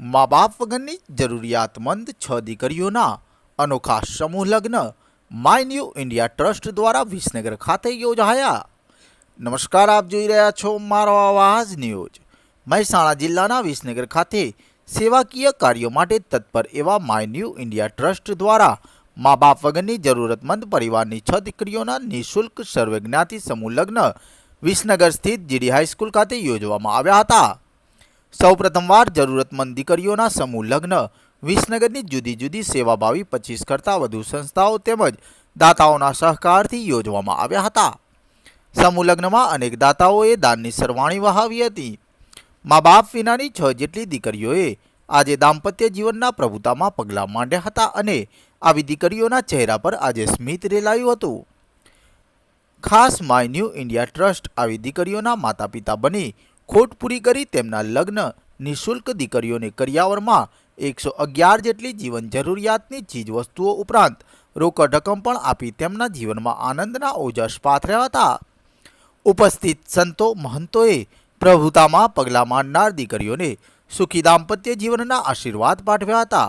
મા બાપ વગરની જરૂરિયાતમંદ છ દીકરીઓના અનોખા સમૂહ લગ્ન માય ન્યૂ ઇન્ડિયા ટ્રસ્ટ દ્વારા વિસનગર ખાતે યોજાયા. નમસ્કાર, આપ જોઈ રહ્યા છો મારો આવાજ ન્યૂઝ. મહેસાણા જિલ્લાના વિસનગર ખાતે સેવાકીય કાર્યો માટે તત્પર એવા માય ન્યૂ ઇન્ડિયા ટ્રસ્ટ દ્વારા મા બાપ વગરની જરૂરતમંદ પરિવારની છ દીકરીઓના નિઃશુલ્ક સર્વજ્ઞાતિ સમૂહ લગ્ન વિસનગર સ્થિત જીડી હાઈસ્કૂલ ખાતે યોજવામાં આવ્યા હતા. સૌ પ્રથમવાર જરૂરતમંદ દીકરીઓના સમૂહ લગ્ન. વિસનગરની જુદી જુદી સેવાભાવી પચીસ કરતાં વધુ સંસ્થાઓ તેમજ દાતાઓના સહકારથી યોજવામાં આવ્યા હતા. સમૂહ લગ્નમાં અનેક દાતાઓએ દાનની સરવાણી વહાવી હતી. મા બાપ વિનાની છ જેટલી દીકરીઓએ આજે દાંપત્ય જીવનના પ્રભુતામાં પગલાં માંડ્યા હતા અને આવી દીકરીઓના ચહેરા પર આજે સ્મિત રેલાયું હતું. ખાસ માય ન્યૂ ઇન્ડિયા ટ્રસ્ટ આવી દીકરીઓના માતા પિતા બની ખોટ પૂરી કરી તેમના લગ્ન નિઃશુલ્ક દીકરીઓને કરિયાવરમાં એકસો અગિયાર જેટલી જીવન જરૂરિયાતની ચીજવસ્તુઓ ઉપરાંત રોકડ રકમ પણ આપી તેમના જીવનમાં આનંદના ઓજસ પાથર્યા હતા. ઉપસ્થિત સંતો મહંતોએ પ્રભુતામાં પગલાં માંડનાર દીકરીઓને સુખી દાંપત્ય જીવનના આશીર્વાદ પાઠવ્યા હતા.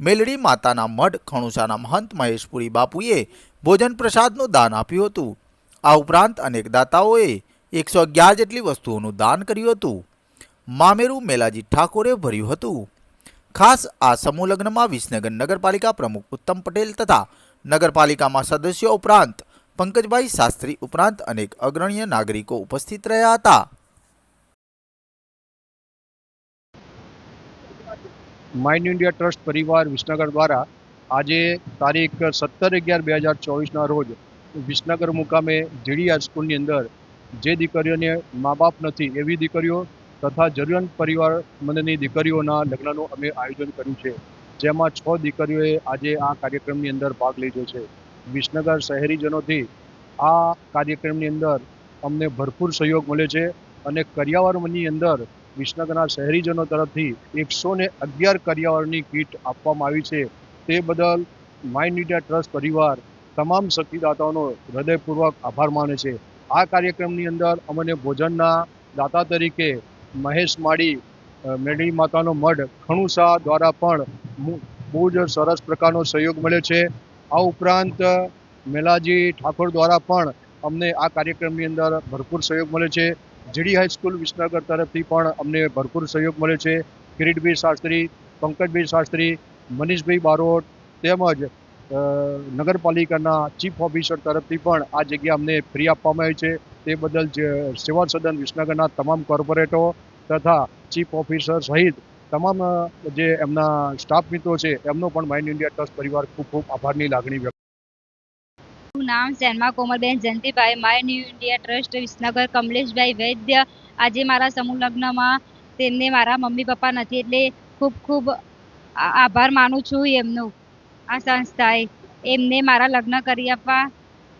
મેલડી માતાના મઢ ખણુસાના મહંત મહેશપુરી બાપુએ ભોજન પ્રસાદનું દાન આપ્યું હતું. આ ઉપરાંત અનેક દાતાઓએ એકસો અગિયાર જેટલી વસ્તુઓનું દાન કર્યું હતું. મામેરું મેલાજી ઠાકોરે ભર્યું હતું. ખાસ આ સમૂહ લગ્નમાં વિસનગર નગરપાલિકા પ્રમુખ ઉત્તમ પટેલ તથા નગરપાલિકામાં સદસ્યો ઉપરાંત પંકજભાઈ શાસ્ત્રી ઉપરાંત અનેક અગ્રણીય નાગરિકો ઉપસ્થિત રહ્યા હતા. માઇન્ડ ઇન્ડિયા ટ્રસ્ટ પરિવાર વિસનગર દ્વારા આજે તારીખ સત્તર અગિયાર બે હજાર ચોવીસના રોજ વિસનગર મુકામે જીડી સ્કૂલની અંદર જે દીકરીઓને મા બાપ નથી, એવી દીકરીઓ તથા જરૂરિયાત પરિવારમંદની દીકરીઓના લગ્નનું અમે આયોજન કર્યું છે. જેમાં છ દીકરીઓએ આજે આ કાર્યક્રમની અંદર ભાગ લીધો છે. વિસનગર શહેરીજનોથી આ કાર્યક્રમની અંદર અમને ભરપૂર સહયોગ મળ્યો છે અને કરિયાવરની અંદર વિસનગરના શહેરીજનો તરફથી એકસો ને અગિયાર કરિયાવરની કીટ આપવામાં આવી છે. તે બદલ માઇન્ડ ઇન્ડિયા ટ્રસ્ટ પરિવાર તમામ શક્તિદાતાઓનો હૃદયપૂર્વક આભાર માને છે. આ કાર્યક્રમની અંદર અમને ભોજનના દાતા તરીકે મહેશ માળી મેળી માતાનો મઢ, ખણુસા દ્વારા પણ બહુ જ સરસ પ્રકારનો સહયોગ મળ્યો છે. આ ઉપરાંત, મેલાજી ઠાકોર દ્વારા પણ અમને આ કાર્યક્રમની અંદર ભરપૂર સહયોગ મળ્યો છે. જીડી હાઈસ્કૂલ વિસનગર તરફથી પણ અમને ભરપૂર સહયોગ મળ્યો છે. કિરીટભાઈ શાસ્ત્રી, પંકજભાઈ શાસ્ત્રી, મનીષભાઈ બારોટ તેમજ નગરપાલિકાના ચીફ ઓફિસર તરફથી પણ આ જગ્યા અમને ફ્રી આપવામાં આવી છે. તે બદલ સેવા સદન વિસનગરના તમામ કોર્પોરેટરો તથા ચીફ ઓફિસર સહિત તમામ જે એમના સ્ટાફ મિત્રો છે, એમનો પણ માઇન્ડ ઇન્ડિયા ટ્રસ્ટ પરિવાર ખૂબ ખૂબ આભારની લાગણી વ્યક્ત મારું નામ Sharma Komalben Jayantibhai. My new India trust Visnagar Kamleshbhai Vaidya. આજે મારા સમૂહ લગ્નમાં તેમને મારા મમ્મી પપ્પા નથી, એટલે ખૂબ ખૂબ આભાર માનું છું એમનો. આ સંસ્થાએ એમને મારા લગ્ન કરી આપવા,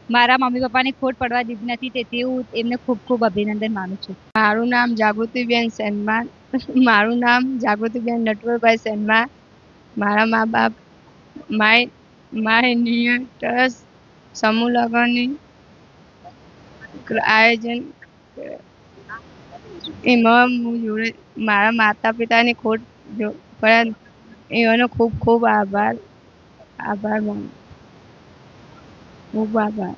મારા મમ્મી પપ્પાની ખોટ પડવા દીધી નથી તેથી હું એમને ખૂબ ખૂબ અભિનંદન માનું છું. મારું નામ જાગૃતિબેન સેનમાન, મારું નામ જાગૃતિબેન નટવરભાઈ સેનમાન, મારા મા બાપ માય માય નિયર ટ્રસ્ટ, સમૂહ લગ્નની આયોજન એમાં હું જોડે મારા માતા પિતાની ખોટ પણ એનો ખૂબ ખૂબ આભાર. આભાર માનું ખૂબ આભાર